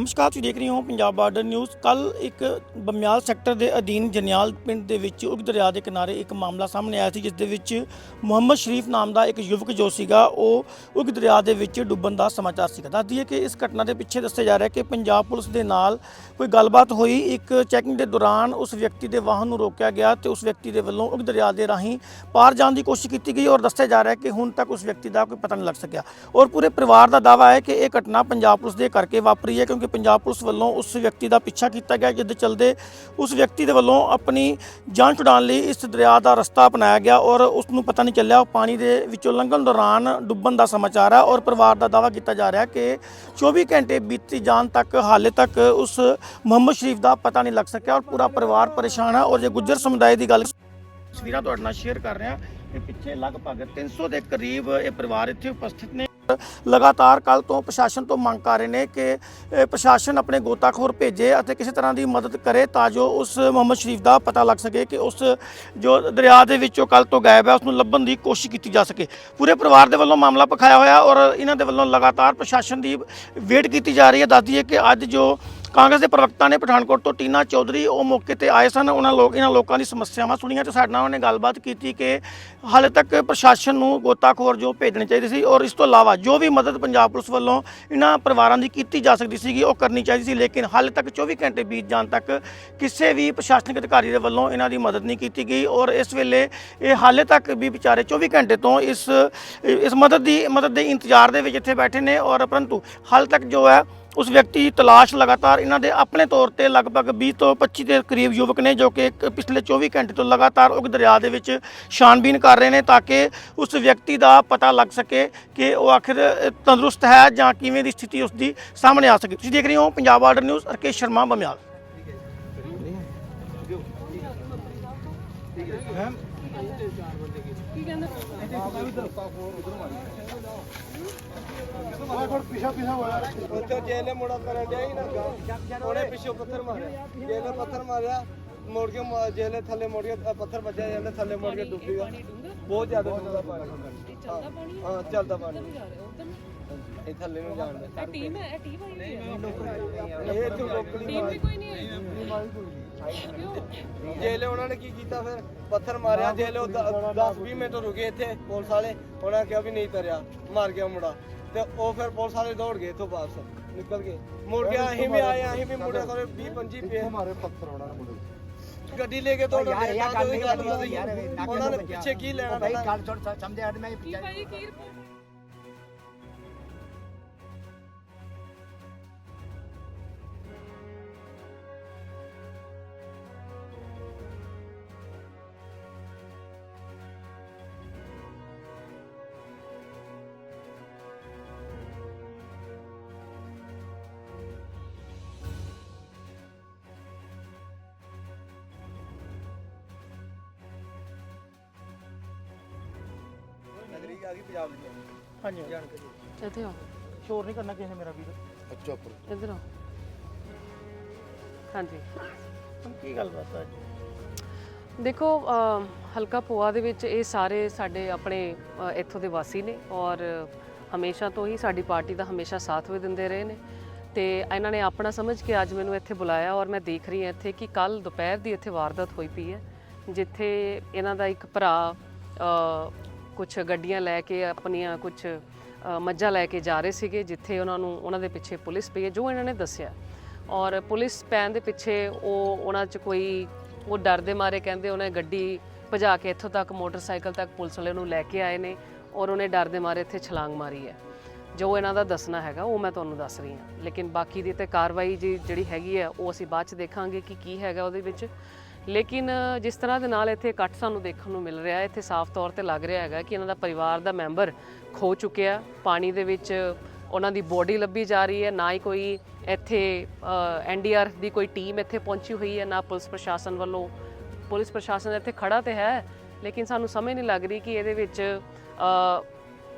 ਨਮਸਕਾਰ, ਤੁਸੀਂ ਦੇਖ ਰਹੇ ਹੋ ਪੰਜਾਬ ਬਾਰਡਰ ਨਿਊਜ਼। ਕੱਲ ਇੱਕ ਬਮਿਆਲ ਸੈਕਟਰ ਦੇ ਅਧੀਨ ਜਨਿਆਲ ਪਿੰਡ ਦੇ ਵਿੱਚ ਉਗ ਦਰਿਆ ਦੇ ਕਿਨਾਰੇ ਇੱਕ ਮਾਮਲਾ ਸਾਹਮਣੇ ਆਇਆ ਸੀ, ਜਿਸ ਦੇ ਵਿੱਚ ਮੁਹੰਮਦ ਸ਼ਰੀਫ ਨਾਮ ਦਾ ਇੱਕ ਯੁਵਕ ਜੋ ਸੀਗਾ, ਉਹ ਉਗ ਦਰਿਆ ਦੇ ਵਿੱਚ ਡੁੱਬਣ ਦਾ ਸਮਾਚਾਰ ਸੀਗਾ। ਦੱਸ ਦਈਏ ਕਿ ਇਸ ਘਟਨਾ ਦੇ ਪਿੱਛੇ ਦੱਸਿਆ ਜਾ ਰਿਹਾ ਕਿ ਪੰਜਾਬ ਪੁਲਿਸ ਦੇ ਨਾਲ ਕੋਈ ਗੱਲਬਾਤ ਹੋਈ। ਇੱਕ ਚੈਕਿੰਗ ਦੇ ਦੌਰਾਨ ਉਸ ਵਿਅਕਤੀ ਦੇ ਵਾਹਨ ਨੂੰ ਰੋਕਿਆ ਗਿਆ ਤੇ ਉਸ ਵਿਅਕਤੀ ਦੇ ਵੱਲੋਂ ਉਗ ਦਰਿਆ ਦੇ ਰਾਹੀਂ ਪਾਰ ਜਾਣ ਦੀ ਕੋਸ਼ਿਸ਼ ਕੀਤੀ ਗਈ ਔਰ ਦੱਸਿਆ ਜਾ ਰਿਹਾ ਕਿ ਹੁਣ ਤੱਕ ਉਸ ਵਿਅਕਤੀ ਦਾ ਕੋਈ ਪਤਾ ਨਹੀਂ ਲੱਗ ਸਕਿਆ। ਔਰ ਪੂਰੇ ਪਰਿਵਾਰ ਦਾ ਦਾਵਾ ਹੈ ਕਿ ਇਹ ਘਟਨਾ ਪੰਜਾਬ ਪੁਲਿਸ ਦੇ ਕਰਕੇ ਵਾਪਰੀ ਹੈ, ਕਿਉਂਕਿ ਪੰਜਾਬ ਪੁਲਿਸ ਵੱਲੋਂ ਉਸ ਵਿਅਕਤੀ ਦਾ ਪਿੱਛਾ ਕੀਤਾ ਗਿਆ, ਜਿਸ ਦੇ ਚਲਦੇ ਉਸ ਵਿਅਕਤੀ ਦੇ ਵੱਲੋਂ ਆਪਣੀ ਜਾਨ ਛੁਡਾਉਣ ਲਈ ਇਸ ਦਰਿਆ ਦਾ ਰਸਤਾ ਅਪਣਾਇਆ ਗਿਆ ਔਰ ਉਸ ਨੂੰ ਪਤਾ ਨਹੀਂ ਚੱਲਿਆ, ਉਹ ਪਾਣੀ ਦੇ ਵਿੱਚੋਂ ਲੰਘਣ ਦੌਰਾਨ ਡੁੱਬਣ ਦਾ ਸਮਾਚਾਰ ਹੈ ਔਰ ਪਰਿਵਾਰ ਦਾ ਦਾਵਾ ਕੀਤਾ ਜਾ ਰਿਹਾ ਕਿ 24 ਘੰਟੇ ਬੀਤੀ ਜਾਣ ਤੱਕ, ਹਾਲੇ ਤੱਕ ਉਸ ਮੁਹੰਮਦ ਸ਼ਰੀਫ ਦਾ ਪਤਾ ਨਹੀਂ ਲੱਗ ਸਕਿਆ ਔਰ ਪੂਰਾ ਪਰਿਵਾਰ ਪਰੇਸ਼ਾਨ ਹੈ ਔਰ ਜੇ ਗੁੱਜਰ ਸਮੁਦਾਇ ਦੀ ਗੱਲ ਤਸਵੀਰਾਂ ਤੁਹਾਡੇ ਨਾਲ ਸ਼ੇਅਰ ਕਰ ਰਿਹਾ। ਇਹ ਪਿੱਛੇ ਲਗਭਗ 300 ਦੇ ਕਰੀਬ ਇਹ ਪਰਿਵਾਰ ਇੱਥੇ ਉਪਸਥਿਤ ਨੇ। ਲਗਾਤਾਰ ਕੱਲ ਤੋਂ ਪ੍ਰਸ਼ਾਸਨ ਤੋਂ ਮੰਗ ਕਰ ਰਹੇ ਨੇ ਕਿ ਪ੍ਰਸ਼ਾਸਨ ਆਪਣੇ ਗੋਤਾਖੋਰ ਭੇਜੇ ਅਤੇ ਕਿਸੇ ਤਰ੍ਹਾਂ ਦੀ ਮਦਦ ਕਰੇ ਤਾਂ ਜੋ ਉਸ ਮੁਹੰਮਦ ਸ਼ਰੀਫ ਦਾ ਪਤਾ ਲੱਗ ਸਕੇ ਕਿ ਉਸ ਜੋ ਦਰਿਆ ਦੇ ਵਿੱਚੋਂ ਕੱਲ ਤੋਂ ਗਾਇਬ ਹੈ ਉਸ ਨੂੰ ਲੱਭਣ ਦੀ ਕੋਸ਼ਿਸ਼ ਕੀਤੀ ਜਾ ਸਕੇ। ਪੂਰੇ ਪਰਿਵਾਰ ਦੇ ਵੱਲੋਂ ਮਾਮਲਾ ਪਖਾਇਆ ਹੋਇਆ ਔਰ ਇਹਨਾਂ ਦੇ ਵੱਲੋਂ ਲਗਾਤਾਰ ਪ੍ਰਸ਼ਾਸਨ ਦੀ ਵੇਟ ਕੀਤੀ ਜਾ ਰਹੀ ਹੈ। ਦੱਸਦੀ ਹੈ ਕਿ ਅੱਜ ਜੋ ਕਾਂਗਰਸ ਦੇ ਪ੍ਰਵਕਤਾ ਨੇ ਪਠਾਨਕੋਟ ਤੋਂ ਟੀਨਾ ਚੌਧਰੀ ਉਹ ਮੌਕੇ ਤੇ ਆਏ ਸਨ। ਉਹਨਾਂ ਲੋਕ ਇਹਨਾਂ ਲੋਕਾਂ ਦੀ ਸਮੱਸਿਆਵਾਂ ਸੁਣੀਆਂ ਤੇ ਸਾਡੇ ਨਾਲ ਉਹਨਾਂ ਨੇ ਗੱਲਬਾਤ ਕੀਤੀ ਕਿ ਹਾਲੇ ਤੱਕ ਪ੍ਰਸ਼ਾਸਨ ਨੂੰ ਗੋਤਾਖੋਰ ਜੋ ਭੇਜਣੇ ਚਾਹੀਦੇ ਸੀ ਔਰ ਇਸ ਤੋਂ ਇਲਾਵਾ ਜੋ ਵੀ ਮਦਦ ਪੰਜਾਬ ਪੁਲਿਸ ਵੱਲੋਂ ਇਹਨਾਂ ਪਰਿਵਾਰਾਂ ਦੀ ਕੀਤੀ ਜਾ ਸਕਦੀ ਸੀਗੀ ਉਹ ਕਰਨੀ ਚਾਹੀਦੀ ਸੀ, ਲੇਕਿਨ ਹਾਲੇ ਤੱਕ 24 ਘੰਟੇ ਬੀਤ ਜਾਣ ਤੱਕ ਕਿਸੇ ਵੀ ਪ੍ਰਸ਼ਾਸਨਿਕ ਅਧਿਕਾਰੀ ਦੇ ਵੱਲੋਂ ਇਹਨਾਂ ਦੀ ਮਦਦ ਨਹੀਂ ਕੀਤੀ ਗਈ ਔਰ ਇਸ ਵੇਲੇ ਇਹ ਹਾਲੇ ਤੱਕ ਵੀ ਵਿਚਾਰੇ 24 ਘੰਟੇ ਤੋਂ ਇਸ ਇਸ ਮਦਦ ਦੀ ਮਦਦ ਦੇ ਇੰਤਜ਼ਾਰ ਦੇ ਵਿੱਚ ਇੱਥੇ ਬੈਠੇ ਨੇ ਔਰ ਪਰੰਤੂ ਹਾਲੇ ਤੱਕ ਜੋ ਹੈ ਉਸ ਵਿਅਕਤੀ ਦੀ ਤਲਾਸ਼ ਲਗਾਤਾਰ ਇਹਨਾਂ ਦੇ ਆਪਣੇ ਤੌਰ ਤੇ ਲਗਭਗ 20 ਤੋਂ 25 ਦੇ ਕਰੀਬ ਯੁਵਕ ਨੇ ਜੋ ਕਿ ਪਿਛਲੇ 24 ਘੰਟੇ ਤੋਂ ਲਗਾਤਾਰ ਉਹ ਦਰਿਆ ਦੇ ਵਿੱਚ ਛਾਨਬੀਨ ਕਰ ਰਹੇ ਨੇ ਤਾਂ ਕਿ ਉਸ ਵਿਅਕਤੀ ਦਾ ਪਤਾ ਲੱਗ ਸਕੇ ਕਿ ਉਹ ਆਖਿਰ ਤੰਦਰੁਸਤ ਹੈ ਜਾਂ ਕਿਵੇਂ ਦੀ ਸਥਿਤੀ ਉਸ ਦੀ ਸਾਹਮਣੇ ਆ ਸਕੇ। ਤੁਸੀਂ ਦੇਖ ਰਹੇ ਹੋ ਪੰਜਾਬ ਬਾਰਡਰ ਨਿਊਜ਼ ਰਕੇਸ਼ ਸ਼ਰਮਾ ਬਮਿਆਲ। ਉੱਥੇ ਜੇਲੇ ਮੁੜਾ ਕਰਨ ਡਿਆ ਹੀ ਨਾ ਉਹਨੇ ਪਿੱਛੋਂ ਪੱਥਰ ਮਾਰਿਆ। ਜੇਲੇ ਪੱਥਰ ਮਾਰਿਆ। ਮੋੜ ਕੇ ਜੇਲੇ ਥੱਲੇ ਮੋੜ ਕੇ ਪੱਥਰ ਵੱਜਿਆ ਜਾਂਦਾ ਥੱਲੇ ਮੋੜ ਕੇ ਬਹੁਤ ਜ਼ਿਆਦਾ ਪਾਣੀ। ਹਾਂ ਚੱਲਦਾ ਪਾਣੀ। ਇਹ ਥੱਲੇ ਨੂੰ ਜਾਣ ਦਾ ਟੀਮ ਹੈ ਟੀਮ ਆਈ ਇਹ ਇੱਥੋਂ ਲੋਕਲੀ ਟੀਮ ਵੀ ਕੋਈ ਨਹੀਂ ਆਈ ਜੇਲੇ ਉਹਨਾਂ ਨੇ ਕੀ ਕੀਤਾ ਫਿਰ? ਪੱਥਰ ਮਾਰਿਆ ਜੇਲੇ 10 20 ਮਿੰਟ ਰੁਕੇ ਇੱਥੇ ਪੁਲਿਸ ਵਾਲੇ। ਉਹਨਾਂ ਕਿਹਾ ਵੀ ਨਹੀਂ ਤਰਿਆ ਮਾਰ ਗਿਆ ਮੁੰਡਾ। ਤੇ ਉਹ ਫਿਰ ਪੁਲਿਸ ਵਾਲੇ ਦੌੜ ਗਏ ਇੱਥੋਂ ਵਾਪਸ ਨਿਕਲ ਗਏ। ਮੁੜ ਗਿਆ ਅਸੀਂ ਵੀ ਆਏ ਅਸੀਂ ਵੀ ਮੁੰਡੇ ਕੋਲੇ 20 25 ਪਏ ਮਾਰੇ ਪੱਥਰ ਉਹਨਾਂ ਨੇ ਮੁੰਡੇ ਗੱਡੀ ਲੈ ਕੇ ਦੌੜ ਯਾਰ ਤਾਂ ਗੱਲ ਨਹੀਂ ਯਾਰ ਉਹਨਾਂ ਨੇ ਤੋਂ ਪਿੱਛੇ ਕੀ ਲੈਣਾ ਭਾਈ? ਗੱਲ ਛੋੜ ਸਮਝੇ ਹਟ ਮੈਂ। ਕੀ ਭਾਈ ਕੀ ਨਗਰੀ ਆ ਗਈ ਪੰਜਾਬ ਦੀ। ਹਾਂਜੀ। ਜਾਣਕਾਰੀ। ਇੱਥੇ ਆ ਸ਼ੋਰ ਨਹੀਂ ਕਰਨਾ ਕਿਸੇ ਨੇ ਮੇਰਾ ਵੀਰ। ਅੱਛਾ ਪਰ ਇੱਧਰ ਆ ਹਾਂਜੀ। ਹੁਣ ਕੀ ਗੱਲਬਾਤ ਹੈ ਅੱਜ? ਦੇਖੋ ਅ, ਹਲਕਾ ਪੋਆ ਦੇ ਵਿੱਚ ਇਹ ਸਾਰੇ ਸਾਡੇ ਆਪਣੇ ਅ, ਇੱਥੋਂ ਦੇ ਵਾਸੀ ਨੇ ਔਰ ਹਮੇਸ਼ਾ ਤੋਂ ਹੀ ਸਾਡੀ ਪਾਰਟੀ ਦਾ ਹਮੇਸ਼ਾ ਸਾਥ ਵੀ ਦਿੰਦੇ ਰਹੇ ਨੇ ਤੇ ਇਹਨਾਂ ਨੇ ਆਪਣਾ ਸਮਝ ਕੇ ਅੱਜ ਮੈਨੂੰ ਇੱਥੇ ਬੁਲਾਇਆ ਔਰ ਮੈਂ ਦੇਖ ਰਹੀ ਹਾਂ ਇੱਥੇ ਕਿ ਕੱਲ ਦੁਪਹਿਰ ਦੀ ਇੱਥੇ ਵਾਰਦਾਤ ਹੋਈ ਪਈ ਹੈ ਜਿੱਥੇ ਇਹਨਾਂ ਦਾ ਇੱਕ ਭਰਾ ਕੁਝ ਗੱਡੀਆਂ ਲੈ ਕੇ ਆਪਣੀਆਂ ਕੁਝ ਮੱਝਾਂ ਲੈ ਕੇ ਜਾ ਰਹੇ ਸੀਗੇ, ਜਿੱਥੇ ਉਹਨਾਂ ਨੂੰ, ਉਹਨਾਂ ਦੇ ਪਿੱਛੇ ਪੁਲਿਸ ਪਈ ਹੈ, ਜੋ ਇਹਨਾਂ ਨੇ ਦੱਸਿਆ। ਔਰ ਪੁਲਿਸ ਪੈਣ ਦੇ ਪਿੱਛੇ ਉਹ, ਉਹਨਾਂ 'ਚ ਕੋਈ, ਉਹ ਡਰ ਦੇ ਮਾਰੇ ਕਹਿੰਦੇ ਉਹਨੇ ਗੱਡੀ ਭਜਾ ਕੇ ਇੱਥੋਂ ਤੱਕ, ਮੋਟਰਸਾਈਕਲ ਤੱਕ ਪੁਲਿਸ ਵਾਲੇ ਨੂੰ ਲੈ ਕੇ ਆਏ ਨੇ ਔਰ ਉਹਨੇ ਡਰ ਦੇ ਮਾਰੇ ਇੱਥੇ ਛਲਾਂਗ ਮਾਰੀ ਹੈ। ਜੋ ਇਹਨਾਂ ਦਾ ਦੱਸਣਾ ਹੈਗਾ, ਉਹ ਮੈਂ ਤੁਹਾਨੂੰ ਦੱਸ ਰਹੀ ਹਾਂ। ਲੇਕਿਨ ਬਾਕੀ ਦੀ ਤੇ ਕਾਰਵਾਈ ਜੀ ਜਿਹੜੀ ਹੈਗੀ ਹੈ, ਉਹ ਅਸੀਂ ਬਾਅਦ ਚ ਦੇਖਾਂਗੇ ਕਿ ਕੀ ਹੈਗਾ ਉਹਦੇ ਵਿੱਚ। ਲੇਕਿਨ ਜਿਸ ਤਰ੍ਹਾਂ ਦੇ ਨਾਲ ਇੱਥੇ ਇਕੱਠ ਸਾਨੂੰ ਦੇਖਣ ਨੂੰ ਮਿਲ ਰਿਹਾ ਹੈ ਇੱਥੇ ਸਾਫ਼ ਤੌਰ ਤੇ ਲੱਗ ਰਿਹਾ ਹੈਗਾ ਕਿ ਇਹਨਾਂ ਦਾ ਪਰਿਵਾਰ ਦਾ ਮੈਂਬਰ ਖੋ ਚੁੱਕਿਆ, ਪਾਣੀ ਦੇ ਵਿੱਚ ਉਹਨਾਂ ਦੀ ਬੋਡੀ ਲੱਭੀ ਜਾ ਰਹੀ ਹੈ, ਨਾ ਹੀ ਕੋਈ ਇੱਥੇ ਐਨਡੀਆਰਐਫ ਦੀ ਕੋਈ ਟੀਮ ਇੱਥੇ ਪਹੁੰਚੀ ਹੋਈ ਹੈ, ਨਾ ਪੁਲਿਸ ਪ੍ਰਸ਼ਾਸਨ ਵੱਲੋਂ। ਪੁਲਿਸ ਪ੍ਰਸ਼ਾਸਨ ਇੱਥੇ ਖੜਾ ਤੇ ਹੈ, ਲੇਕਿਨ ਸਾਨੂੰ ਸਮਝ ਨਹੀਂ ਲੱਗ ਰਹੀ ਕਿ ਇਹਦੇ ਵਿੱਚ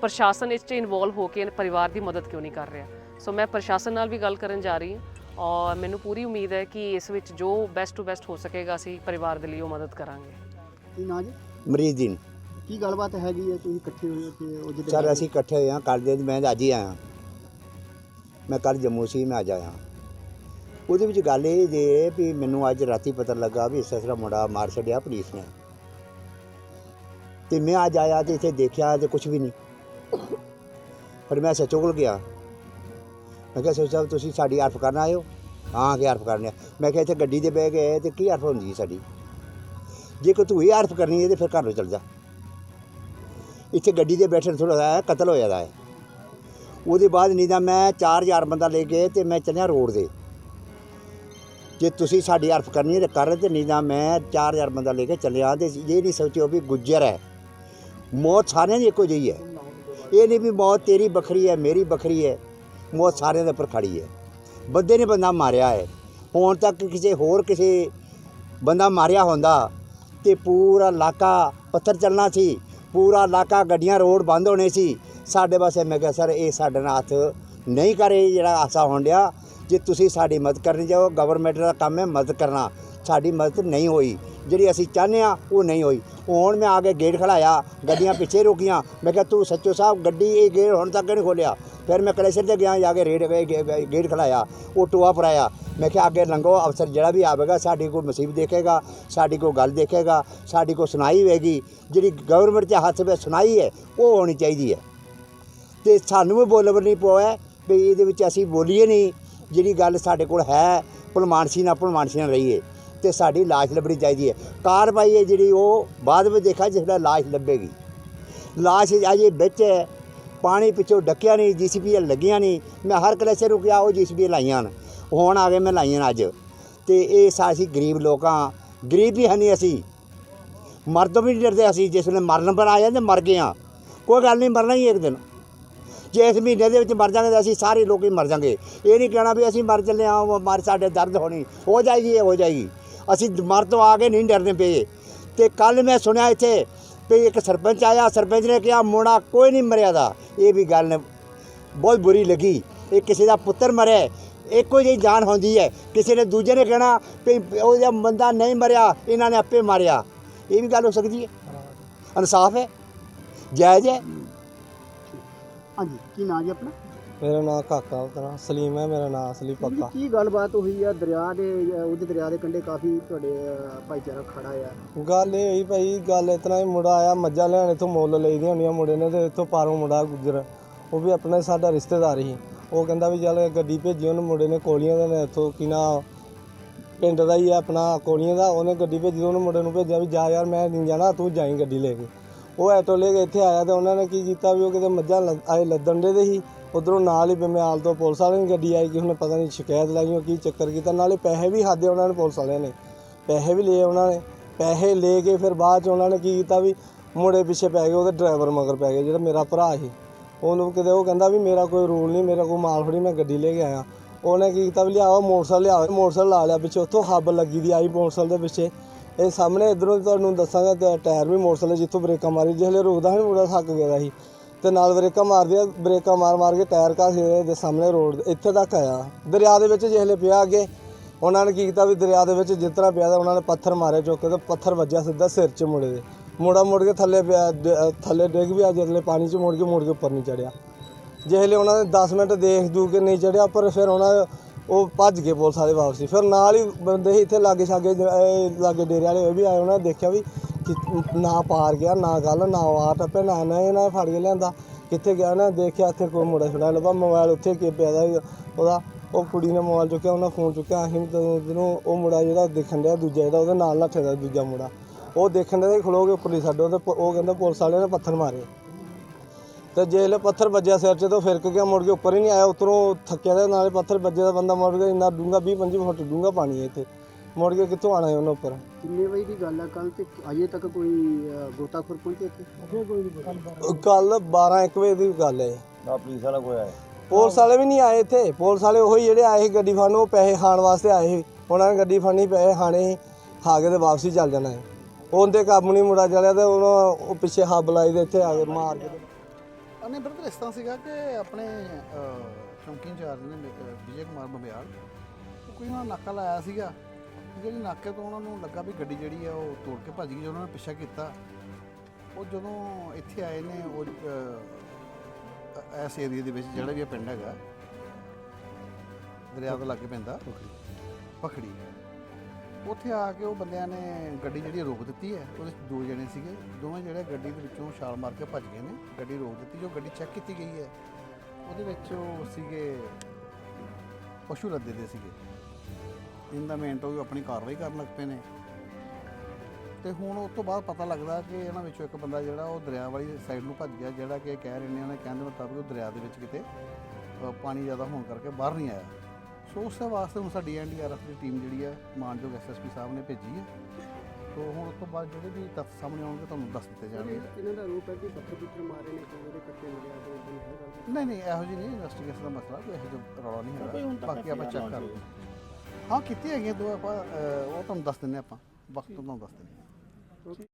ਪ੍ਰਸ਼ਾਸਨ ਇਸ 'ਚ ਇਨਵੋਲਵ ਹੋ ਕੇ ਪਰਿਵਾਰ ਦੀ ਮਦਦ ਕਿਉਂ ਨਹੀਂ ਕਰ ਰਿਹਾ। ਸੋ ਮੈਂ ਪ੍ਰਸ਼ਾਸਨ ਨਾਲ ਵੀ ਗੱਲ ਕਰਨ ਜਾ ਰਹੀ ਹਾਂ। ਔਰ ਮੈਨੂੰ ਪੂਰੀ ਉਮੀਦ ਹੈ ਕਿ ਇਸ ਵਿੱਚ ਜੋ ਬੈਸਟ ਟੂ ਬੈਸਟ ਹੋ ਸਕੇਗਾ ਅਸੀਂ ਪਰਿਵਾਰ ਦੇ ਲਈ ਉਹ ਮਦਦ ਕਰਾਂਗੇ। ਕੀ ਨਾਂ ਜੀ? ਮਰੀਦੀਨ ਕੀ ਗੱਲਬਾਤ ਹੈਗੀ ਹੈ? ਤੁਸੀਂ ਇਕੱਠੇ ਹੋਏ ਤੇ ਉਹ ਜਿਹਦੇ ਸਰ ਅਸੀਂ ਇਕੱਠੇ ਹੋਏ ਹਾਂ। ਕੱਲ੍ਹ ਦੇ ਮੈਂ ਅੱਜ ਹੀ ਆਇਆ। ਮੈਂ ਕੱਲ ਜੰਮੂ ਸੀ ਮੈਂ ਅੱਜ ਆਇਆ। ਉਹਦੇ ਵਿੱਚ ਗੱਲ ਇਹ ਜੇ ਵੀ ਮੈਨੂੰ ਅੱਜ ਰਾਤੀ ਪਤਾ ਲੱਗਾ ਵੀ ਇਸ ਤਰ੍ਹਾਂ ਮੁੰਡਾ ਮਾਰ ਛੱਡਿਆ ਪੁਲਿਸ ਨੇ। ਤੇ ਮੈਂ ਅੱਜ ਆਇਆ ਤੇ ਇੱਥੇ ਦੇਖਿਆ ਤੇ ਕੁਝ ਵੀ ਨਹੀਂ। ਪਰ ਮੈਂ ਸੱਚੋ ਕੋਲ ਗਿਆ। ਮੈਂ ਕਿਹਾ ਸੋਚਿਆ ਤੁਸੀਂ ਸਾਡੀ ਹਰਫ ਕਰਨ ਆਇਓ ਹਾਂ। ਕਿ ਹਰਫ ਕਰਨੇ ਮੈਂ ਕਿਹਾ, ਇੱਥੇ ਗੱਡੀ ਦੇ ਬਹਿ ਗਏ ਤੇ ਕੀ ਹਰਫ ਹੁੰਦੀ ਹੈ ਸਾਡੀ? ਜੇ ਕੋਈ ਤੂੰ ਇਹ ਹਰਫ ਕਰਨੀ ਹੈ ਤੇ ਫਿਰ ਘਰ ਨੂੰ ਚਲ ਜਾ। ਇੱਥੇ ਗੱਡੀ ਦੇ ਬੈਠਣ ਥੋੜਾ ਹੈ ਕਤਲ ਹੋ ਜਾਂਦਾ ਹੈ। ਉਹਦੇ ਬਾਅਦ ਨਹੀਂ ਤਾਂ ਮੈਂ 4000 ਬੰਦਾ ਲੈ ਕੇ ਤੇ ਮੈਂ ਚੱਲਿਆ ਰੋਡ ਦੇ ਜੇ ਤੁਸੀਂ ਸਾਡੀ ਹਰਫ ਕਰਨੀ ਹੈ ਤੇ ਕਰ ਤੇ ਨਹੀਂ ਤਾਂ ਮੈਂ 4000 ਬੰਦਾ ਲੈ ਕੇ ਚੱਲਿਆ ਤੇ ਇਹ ਨਹੀਂ ਸੋਚਿਓ ਵੀ ਗੁੱਜਰ ਹੈ। ਮੌਤ ਸਾਰਿਆਂ ਦੀ ਇੱਕੋ ਜਿਹੀ ਹੈ। ਇਹ ਨਹੀਂ ਵੀ ਮੌਤ ਤੇਰੀ ਵੱਖਰੀ ਹੈ, ਮੇਰੀ ਵੱਖਰੀ ਹੈ। ਮੌਤ ਸਾਰਿਆਂ ਦੇ ਉੱਪਰ ਖੜੀ ਹੈ। ਬੰਦੇ ਨੇ ਬੰਦਾ ਮਾਰਿਆ ਹੈ। ਹੁਣ ਤੱਕ ਕਿਸੇ ਹੋਰ ਕਿਸੇ ਬੰਦਾ ਮਾਰਿਆ ਹੁੰਦਾ ਤੇ ਪੂਰਾ ਇਲਾਕਾ ਪੱਥਰ ਚੱਲਣਾ ਸੀ। ਪੂਰਾ ਇਲਾਕਾ ਗੱਡੀਆਂ ਰੋਡ ਬੰਦ ਹੋਣੇ ਸੀ। ਸਾਡੇ ਪਾਸੇ ਮੈਂ ਕਿਹਾ, ਸਰ, ਇਹ ਸਾਡੇ ਨਾਲ ਹੱਥ ਨਹੀਂ ਕਰੇ ਜਿਹੜਾ ਆਸਾ ਹੋਣ ਡਿਆ। ਜੇ ਤੁਸੀਂ ਸਾਡੀ ਮਦਦ ਕਰਨੀ ਚਾਹੋ ਗਵਰਨਮੈਂਟ ਦਾ ਕੰਮ ਹੈ ਮਦਦ ਕਰਨਾ। ਸਾਡੀ ਮਦਦ ਨਹੀਂ ਹੋਈ। ਜਿਹੜੀ ਅਸੀਂ ਚਾਹੁੰਦੇ ਆ ਉਹ ਨਹੀਂ ਹੋਈ। ਹੁਣ ਮੈਂ ਆ ਕੇ ਗੇਟ ਖੜਾਇਆ, ਗੱਡੀਆਂ ਪਿੱਛੇ ਰੁਕੀਆਂ। ਮੈਂ ਕਿਹਾ, ਤੂੰ ਸੱਚੋ ਸਾਹਿਬ ਗੱਡੀ ਇਹ ਗੇਟ ਹੁਣ ਤੱਕ ਨਹੀਂ ਖੋਲਿਆ ਫਿਰ ਮੈਂ ਕਲੇਸ਼ਰ ਤੇ ਗਿਆ ਜਾ ਕੇ ਰੇਡ ਗੇਟ ਖੜਾਇਆ, ਉਹ ਟੋਆ ਭਰਾਇਆ ਮੈਂ ਕਿਹਾ, ਅੱਗੇ ਲੰਘੋ, ਅਫਸਰ ਜਿਹੜਾ ਵੀ ਆਵੇਗਾ, ਸਾਡੀ ਕੋਈ ਮੁਸੀਬਤ ਦੇਖੇਗਾ, ਸਾਡੀ ਕੋਈ ਗੱਲ ਦੇਖੇਗਾ, ਸਾਡੀ ਕੋਈ ਸੁਣਾਈ ਹੋਏਗੀ। ਜਿਹੜੀ ਗਵਰਨਮੈਂਟ ਦੇ ਹੱਥ ਵਿੱਚ ਸੁਣਾਈ ਹੈ, ਉਹ ਹੋਣੀ ਚਾਹੀਦੀ ਹੈ। ਤੇ ਸਾਨੂੰ ਵੀ ਬੋਲਵਰ ਨਹੀਂ ਪੋਇਆ ਵੀ ਇਹਦੇ ਵਿੱਚ ਅਸੀਂ ਬੋਲੀਏ ਨਹੀਂ। ਜਿਹੜੀ ਗੱਲ ਸਾਡੇ ਕੋਲ ਹੈ ਭਲਮਾਨਸੀ ਨਾਲ ਭਲਮਾਨਸੀ ਨਾਲ ਰਹੀਏ। ਤੇ ਸਾਡੀ ਲਾਸ਼ ਲੱਭਣੀ ਚਾਹੀਦੀ ਹੈ। ਕਾਰਵਾਈ ਹੈ ਜਿਹੜੀ, ਉਹ ਬਾਅਦ ਵਿੱਚ ਦੇਖਾ ਜਿਹੜਾ ਲਾਸ਼ ਲੱਭੇਗੀ। ਲਾਸ਼ ਅਜੇ ਵਿੱਚ ਹੈ। ਪਾਣੀ ਪਿੱਛੋਂ ਡੱਕਿਆ ਨਹੀਂ ਜੀਸੀਪੀ ਲੱਗੀਆਂ ਨਹੀਂ। ਮੈਂ ਹਰ ਕਲੇਸੇ ਰੁਕਿਆ ਉਹ ਜੀਸੀਪੀ ਲਾਈਆਂ ਨੇ ਹੁਣ ਆ ਗਏ ਮੈਂ ਲਾਈਆਂ ਅੱਜ। ਤੇ ਇਹ ਸਾਸੀ ਗਰੀਬ ਲੋਕਾਂ, ਗਰੀਬ ਹੀ ਹਨੀ ਅਸੀਂ। ਮਰ ਤੋਂ ਵੀ ਨਹੀਂ ਡਰਦੇ ਅਸੀਂ। ਜਿਸ ਵੇਲੇ ਮਰਨ ਪਰ ਆ ਜਾਂਦੇ ਮਰ ਗਏ ਹਾਂ ਕੋਈ ਗੱਲ ਨਹੀਂ, ਮਰਨਾ ਹੀ ਇੱਕ ਦਿਨ। ਜੇ ਇਸ ਮਹੀਨੇ ਦੇ ਵਿੱਚ ਮਰ ਜਾਵਾਂਗੇ ਤਾਂ ਅਸੀਂ ਸਾਰੇ ਲੋਕ ਹੀ ਮਰ ਜਾਵਾਂਗੇ ਇਹ ਨਹੀਂ ਕਹਿਣਾ ਵੀ ਅਸੀਂ ਮਰ ਚੱਲੇ ਹਾਂ ਮਰ ਸਾਡੇ ਦਰਦ ਹੋਣੀ। ਹੋ ਜਾਏਗੀ, ਇਹ ਹੋ ਜਾਏਗੀ। ਅਸੀਂ ਮਰ ਤੋਂ ਆ ਕੇ ਨਹੀਂ ਡਰਦੇ ਪਏ। ਤੇ ਕੱਲ ਮੈਂ ਸੁਣਿਆ ਇੱਥੇ ਵੀ ਇੱਕ ਸਰਪੰਚ ਆਇਆ ਸਰਪੰਚ ਨੇ ਕਿਹਾ ਮੋੜਾ ਕੋਈ ਨਹੀਂ ਮਰਿਆ ਦਾ। ਇਹ ਵੀ ਗੱਲ ਬਹੁਤ ਬੁਰੀ ਲੱਗੀ। ਇਹ ਕਿਸੇ ਦਾ ਪੁੱਤਰ ਮਰੇ ਇੱਕੋ ਜਿਹੀ ਜਾਨ ਹੁੰਦੀ ਹੈ। ਕਿਸੇ ਨੇ ਦੂਜੇ ਨੇ ਕਹਿਣਾ ਵੀ ਉਹ ਜਿਹਾ ਬੰਦਾ ਨਹੀਂ ਮਰਿਆ ਇਹਨਾਂ ਨੇ ਆਪੇ ਮਾਰਿਆ। ਇਹ ਵੀ ਗੱਲ ਹੋ ਸਕਦੀ ਹੈ। ਇਨਸਾਫ ਹੈ? ਜਾਇਜ਼ ਹੈ? ਹਾਂਜੀ ਕੀ ਨਾਂ ਜੀ ਆਪਣਾ? ਮੇਰਾ ਨਾਮ ਕਾਕਾ ਉਤਰਾ ਸਲੀਮ ਹੈ ਮੇਰਾ ਨਾਮ ਅਸਲੀ ਜੀ, ਕੀ ਗੱਲਬਾਤ ਹੋਈ ਆ? ਦਰਿਆ ਦੇ ਉਹਦੇ ਦਰਿਆ ਦੇ ਕੰਢੇ ਕਾਫੀ ਤੁਹਾਡੇ ਭਾਈਚਾਰਾ ਖੜਾ ਆ। ਗੱਲ ਇਹ ਹੋਈ ਭਾਈ ਗੱਲ ਇਤਨਾ ਹੀ ਮੁੰਡਾ ਆਇਆ ਮੱਝਾਂ ਲੈਣ ਇੱਥੋਂ ਮੁੱਲ ਲਈਦੀਆਂ ਹੁੰਦੀਆਂ ਮੁੰਡੇ ਨੇ ਤੇ ਇੱਥੋਂ ਪਾਰੋਂ ਮੁੰਡਾ ਗੁੱਜਰ ਉਹ ਵੀ ਆਪਣੇ ਸਾਡਾ ਰਿਸ਼ਤੇਦਾਰ ਹੀ ਉਹ ਕਹਿੰਦਾ ਵੀ ਚੱਲ ਗੱਡੀ ਭੇਜੀ ਉਹਨੂੰ ਮੁੰਡੇ ਨੇ ਕੋਲੀਆਂ ਦੇ ਨੇ ਇੱਥੋਂ ਕੀ ਨਾ ਪਿੰਡ ਦਾ ਹੀ ਆ ਆਪਣਾ ਕੋਲੀਆਂ ਦਾ ਉਹਨੇ ਗੱਡੀ ਭੇਜੀ ਉਹਨੂੰ ਮੁੰਡੇ ਨੂੰ ਭੇਜਿਆ ਵੀ ਜਾ ਯਾਰ ਮੈਂ ਨਹੀਂ ਜਾਣਾ ਤੂੰ ਜਾਈਂ ਗੱਡੀ ਲੈ ਕੇ। ਉਹ ਐਟੋ ਲੈ ਕੇ ਇੱਥੇ ਆਇਆ ਤੇ ਉਹਨਾਂ ਨੇ ਕੀ ਕੀਤਾ ਵੀ ਉਹ ਕਿਤੇ ਮੱਝਾਂ ਆਏ ਲੱਦਣ ਦੇ ਦੇ ਸੀ। ਉਧਰੋਂ ਨਾਲ ਹੀ ਬਮਿਆਲ ਤੋਂ ਪੁਲਿਸ ਵਾਲਿਆਂ ਦੀ ਗੱਡੀ ਆਈ ਕਿ ਉਹਨੇ ਪਤਾ ਨਹੀਂ ਸ਼ਿਕਾਇਤ ਲਾਈ ਉਹ ਕੀ ਚੱਕਰ ਕੀਤਾ। ਨਾਲੇ ਪੈਸੇ ਵੀ ਖਾਦੇ ਉਹਨਾਂ ਨੇ ਪੁਲਿਸ ਵਾਲਿਆਂ ਨੇ। ਪੈਸੇ ਵੀ ਲਏ ਉਹਨਾਂ ਨੇ। ਪੈਸੇ ਲੈ ਕੇ ਫਿਰ ਬਾਅਦ ਚ ਉਹਨਾਂ ਨੇ ਕੀ ਕੀਤਾ ਵੀ ਮੁੰਡੇ ਪਿੱਛੇ ਪੈ ਗਏ, ਉਹਦੇ ਡਰਾਈਵਰ ਮਗਰ ਪੈ ਗਏ, ਜਿਹੜਾ ਮੇਰਾ ਭਰਾ ਸੀ। ਉਹਨੂੰ ਕਿਤੇ ਉਹ ਕਹਿੰਦਾ ਵੀ ਮੇਰਾ ਕੋਈ ਰੂਲ ਨਹੀਂ, ਮੇਰਾ ਕੋਈ ਮਾਲ ਫੜੀ, ਮੈਂ ਗੱਡੀ ਲੈ ਕੇ ਆਇਆ। ਉਹਨੇ ਕੀ ਕੀਤਾ ਵੀ ਲਿਆਓ, ਮੋਟਰਸਾਈਕਲ ਲਿਆਓ, ਮੋਟਰਸਾਈਕਲ ਲਾ ਲਿਆ ਪਿੱਛੇ। ਉੱਥੋਂ ਹੱਬ ਲੱਗੀ ਦੀ ਆਈ ਮੋਟਰਸਾਈਕਲ ਦੇ ਪਿੱਛੇ। ਇਹ ਸਾਹਮਣੇ ਇਧਰੋਂ ਤੁਹਾਨੂੰ ਦੱਸਾਂਗਾ ਟਾਇਰ ਵੀ ਮੋਟਰਸਾਈਕਲ ਜਿੱਥੋਂ ਬ੍ਰੇਕਾਂ ਮਾਰੀ, ਜਿਹਲੇ ਰੁਕਦਾ ਸੀ ਮੁੰਡਾ ਥੱਕ ਗਿਆ ਸੀ। ਤੇ ਨਾਲ ਬ੍ਰੇਕਾਂ ਮਾਰਦੀਆਂ ਬ੍ਰੇਕਾਂ ਮਾਰ ਮਾਰ ਕੇ ਟਾਇਰ ਘਾਸੇ ਦੇ ਸਾਹਮਣੇ ਰੋਡ ਇੱਥੇ ਤੱਕ ਆਇਆ। ਦਰਿਆ ਦੇ ਵਿੱਚ ਜਿਹਲੇ ਪਿਆ ਅੱਗੇ, ਉਹਨਾਂ ਨੇ ਕੀ ਕੀਤਾ ਵੀ ਦਰਿਆ ਦੇ ਵਿੱਚ ਜਿਸ ਤਰ੍ਹਾਂ ਪਿਆ ਤਾਂ ਉਹਨਾਂ ਨੇ ਪੱਥਰ ਮਾਰੇ ਚੁੱਕ ਕੇ ਤੇ ਪੱਥਰ ਵੱਜਿਆ ਸਿੱਧਾ ਸਿਰ 'ਚ ਮੁੜੇ ਦੇ। ਮੁੰਡਾ ਮੁੜ ਕੇ ਥੱਲੇ ਪਿਆ ਥੱਲੇ ਡਿੱਗ ਪਿਆ ਜਦਲੇ ਪਾਣੀ 'ਚ ਮੁੜ ਕੇ ਮੁੜ ਕੇ ਉੱਪਰ ਨਹੀਂ ਚੜਿਆ। ਜਿਹਲੇ ਉਹਨਾਂ ਨੇ 10 ਮਿੰਟ ਦੇਖ ਦੂ ਕੇ ਨਹੀਂ ਚੜਿਆ, ਪਰ ਫਿਰ ਉਹਨਾਂ ਉਹ ਭੱਜ ਗਏ ਪੁਲਿਸ ਵਾਲੇ ਵਾਪਸੀ। ਫਿਰ ਨਾਲ ਹੀ ਬੰਦੇ ਸੀ ਇੱਥੇ ਲਾਗੇ ਛਾਗੇ ਲਾਗੇ ਡੇਰੇ ਵਾਲੇ ਉਹ ਵੀ ਆਏ, ਉਹਨਾਂ ਨੇ ਦੇਖਿਆ ਵੀ ਕਿ ਨਾ ਪਾਰ ਗਿਆ, ਨਾ ਗੱਲ, ਨਾ ਆ ਟੱਪੇ, ਨਾ ਨਾ ਇਹਨਾਂ ਨੇ ਫੜ ਕੇ ਲਿਆਂਦਾ। ਕਿੱਥੇ ਗਿਆ ਨਾ, ਦੇਖਿਆ ਇੱਥੇ ਕੋਈ ਮੁੰਡਾ ਛੜਾ ਲੱਭਾ ਮੋਬਾਈਲ ਉੱਥੇ ਕੀ ਪਿਆ ਦਾ ਸੀ। ਉਹਦਾ, ਉਹ ਕੁੜੀ ਨੇ ਮੋਬਾਈਲ ਚੁੱਕਿਆ, ਉਹਨਾਂ ਫੋਨ ਚੁੱਕਿਆ, ਅਸੀਂ ਜਦੋਂ ਜਦੋਂ ਉਹ ਮੁੰਡਾ ਜਿਹੜਾ ਦੇਖਣ ਡਿਆ ਦੂਜਾ ਜਿਹੜਾ, ਉਹਦੇ ਨਾਲ ਨੱਠੇ ਦਾ ਦੂਜਾ ਮੁੰਡਾ। ਉਹ ਦੇਖਣ ਦੇ ਖਲੋ ਕੇ ਉੱਪਰ ਨਹੀਂ ਛੱਡੋ ਤੇ ਪ- ਉਹ ਕਹਿੰਦਾ ਪੁਲਿਸ ਵਾਲਿਆਂ ਨੇ ਪੱਥਰ ਮਾਰੇ। ਤੇ ਜੇਲੇ ਪੱਥਰ ਵੱਜਿਆ ਸਿਰ 'ਚ ਤੇ ਫਿਰਕ ਗਿਆ, ਮੁੜ ਕੇ ਉੱਪਰ ਹੀ ਨਹੀਂ ਆਇਆ, ਉਤਰੋਂ ਥੱਕਿਆ ਦੇ ਨਾਲੇ ਪੱਥਰ ਵੱਜੇ ਦਾ ਬੰਦਾ ਮੁੜ ਕੇ ਇੰਨਾ ਡੂੰਗਾ 20 25 ਫੁੱਟ ਡੂੰਗਾ ਪਾਣੀ ਹੈ ਇੱਥੇ। ਮੁੜ ਕੇ ਕਿੱਥੋਂ ਆਣਾ ਉਹਨਾਂ ਉੱਪਰ? ਕਿੰਨੇ ਵਜੇ ਦੀ ਗੱਲ ਆ? ਕੱਲ ਤੇ ਅਜੇ ਤੱਕ ਕੋਈ ਅ, ਗੋਤਾਖੋਰ ਪਹੁੰਚੇ ਇੱਥੇ? ਕੱਲ 12 1 ਵਜੇ ਦੀ ਗੱਲ ਹੈ। ਨਾ ਪੁਲਿਸ ਵਾਲਾ ਕੋਈ ਆਇਆ। ਪੁਲਿਸ ਵਾਲੇ ਵੀ ਨਹੀਂ ਆਏ ਇੱਥੇ। ਪੁਲਿਸ ਵਾਲੇ ਉਹੀ ਜਿਹੜੇ ਆਏ ਸੀ ਗੱਡੀ ਫੜਨ ਉਹ ਪੈਸੇ ਖਾਣ ਵਾਸਤੇ ਆਏ ਸੀ। ਉਹਨਾਂ ਨੇ ਗੱਡੀ ਫੜਨੀ ਪੈਸੇ ਖਾਣੇ ਸੀ। ਖਾ ਕੇ ਤੇ ਵਾਪਸੀ ਚੱਲ ਜਾਣਾ ਹੈ। ਉਹਦੇ ਕੰਮ ਨਹੀਂ ਮੁੰਡਾ ਚੱਲਿਆ ਤੇ ਉਹਨਾਂ ਉਹ ਪਿੱਛੇ ਹੱਬ ਲਾਈ ਦੇ ਇੱਥੇ ਆ ਕੇ ਮਾਰ ਕੇ। ਉਹਨੇ ਬਰਦਰ ਇਸ ਤਰ੍ਹਾਂ ਸੀਗਾ ਕਿ ਆਪਣੇ ਅਹ, ਇੰਚਾਰਜ ਨੇ ਇੱਕ ਵਿਜੇ ਕੁਮਾਰ ਬੰਬਿਆਲ। ਉਹ ਕੋਈ ਉਹਨਾਂ ਨਾਕਾ ਲਾਇਆ ਸੀਗਾ? ਜਿਹੜੀ ਨਾਕੇ ਤੋਂ ਉਹਨਾਂ ਨੂੰ ਲੱਗਾ ਵੀ ਗੱਡੀ ਜਿਹੜੀ ਆ ਉਹ ਤੋੜ ਕੇ ਭੱਜ ਗਈ ਜਦੋਂ ਉਹਨਾਂ ਨੇ ਪਿੱਛਾ ਕੀਤਾ ਉਹ ਜਦੋਂ ਇੱਥੇ ਆਏ ਨੇ ਉਹ ਅਹ, ਇਸ ਏਰੀਆ ਦੇ ਵਿੱਚ ਜਿਹੜਾ ਵੀ ਇਹ ਪਿੰਡ ਹੈਗਾ ਦਰਿਆ ਤੋਂ ਲਾਗੇ ਪੈਂਦਾ ਪਖੜੀ। ਉੱਥੇ ਆ ਕੇ ਉਹ ਬੰਦਿਆਂ ਨੇ ਗੱਡੀ ਜਿਹੜੀ ਰੋਕ ਦਿੱਤੀ ਹੈ ਉਹਦੇ 'ਚ ਦੋ ਜਣੇ ਸੀਗੇ ਦੋਵੇਂ ਜਿਹੜੇ ਗੱਡੀ ਦੇ ਵਿੱਚੋਂ ਛਾਲ ਮਾਰ ਕੇ ਭੱਜ ਗਏ ਨੇ ਗੱਡੀ ਰੋਕ ਦਿੱਤੀ ਜੋ ਗੱਡੀ ਚੈੱਕ ਕੀਤੀ ਗਈ ਹੈ ਉਹਦੇ ਵਿੱਚ ਉਹ ਸੀਗੇ ਪਸ਼ੂ ਰੱਦੇ ਦੇ ਸੀਗੇ। ਮੇਨ ਤੋਂ ਵੀ ਆਪਣੀ ਕਾਰਵਾਈ ਕਰਨ ਲੱਗ ਪਏ ਨੇ। ਤੇ ਹੁਣ ਉਸ ਤੋਂ ਬਾਅਦ ਪਤਾ ਲੱਗਦਾ ਕਿ ਇਹਨਾਂ ਵਿੱਚੋਂ ਇੱਕ ਬੰਦਾ ਜਿਹੜਾ ਉਹ ਦਰਿਆ ਵਾਲੀ ਸਾਈਡ ਨੂੰ ਭੱਜ ਗਿਆ ਜਿਹੜਾ ਕਿ ਕਹਿ ਰਹੇ ਨੇ ਉਹਨੇ ਕਹਿੰਦੇ ਮੁਤਾਬਕ ਉਹ ਦਰਿਆ ਦੇ ਵਿੱਚ ਕਿਤੇ ਪਾਣੀ ਜ਼ਿਆਦਾ ਹੋਣ ਕਰਕੇ ਬਾਹਰ ਨਹੀਂ ਆਇਆ। ਸੋ ਉਸ ਵਾਸਤੇ ਹੁਣ ਸਾਡੀ ਐਨਡੀਆਰਐਫ ਦੀ ਟੀਮ ਜਿਹੜੀ ਹੈ ਮਾਨਯੋਗ ਐਸਐਸਪੀ ਸਾਹਿਬ ਨੇ ਭੇਜੀ ਹੈ ਸੋ ਹੁਣ ਉਸ ਤੋਂ ਬਾਅਦ ਜਿਹੜੇ ਵੀ ਤੱਥ ਸਾਹਮਣੇ ਆਉਣਗੇ ਤੁਹਾਨੂੰ ਦੱਸ ਦਿੱਤੇ ਜਾਣਗੇ। ਇਹਨਾਂ ਦਾ ਰੂਪ ਹੈ ਕਿ ਪੱਥਰ ਪੁੱਤਰ ਮਾਰੇ ਨੇ ਕੋਈ ਉਹਦੇ ਕੱਟੇ ਮਿਲਿਆ ਦੋ ਗੱਲ ਨਹੀਂ। ਨਹੀਂ ਇਹੋ ਜਿਹੀ ਨਹੀਂ ਇਨਵੈਸਟੀਗੇਸ਼ਨ ਦਾ ਮਸਲਾ ਕੋਈ ਇਹੋ ਜਿਹਾ ਰੌਲਾ ਨਹੀਂ ਕੋਈ ਹੈਗਾ ਬਾਕੀ ਆਪਾਂ ਚੈੱਕ ਕਰ ਲਵਾਂਗੇ ਹਾਂ ਕੀਤੀ ਹੈਗੀਆਂ ਦੋ ਆਪਾਂ ਅ, ਉਹ ਤੁਹਾਨੂੰ ਦੱਸ ਦਿੰਦੇ ਆਪਾਂ ਵਕਤ ਤੁਹਾਨੂੰ ਦੱਸ ਦਿੰਦੇ ਹਾਂ